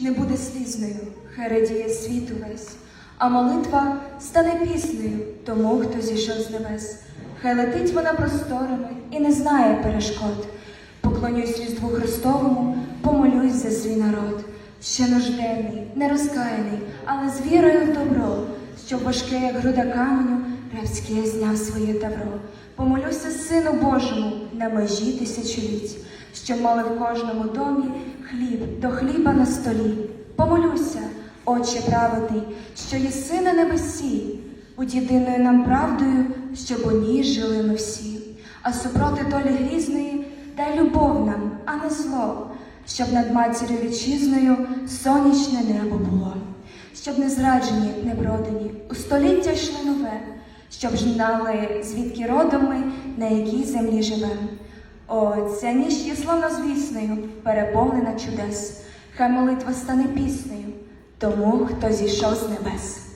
не буде слізною, хай радіє світ увесь, а молитва стане піснею тому, хто зійшов з небес. Хай летить вона просторами і не знає перешкод. Поклонюсь Різдву Христовому, помолюсь за свій народ, ще нужденний, нерозкаяний, але з вірою в добро, щоб важке, як груда каменю, Ревський зняв своє тавро. Помолюся Сину Божому на межі тисячоліть, що мали в кожному домі до хліба на столі. Помолюся, Отче праведний, що єси на небесі, будь єдиною нам правдою, щоб у ній жили ми всі. А супроти долі грізної дай любов нам, а не зло, щоб над матір'ю вітчизною сонячне небо було, щоб не зраджені, не бродені, у століття йшли нове, щоб знали, звідки родом ми, на якій землі живем. О, ця ніч є славнозвісною, переповнена чудес, хай молитва стане піснею тому, хто зійшов з небес.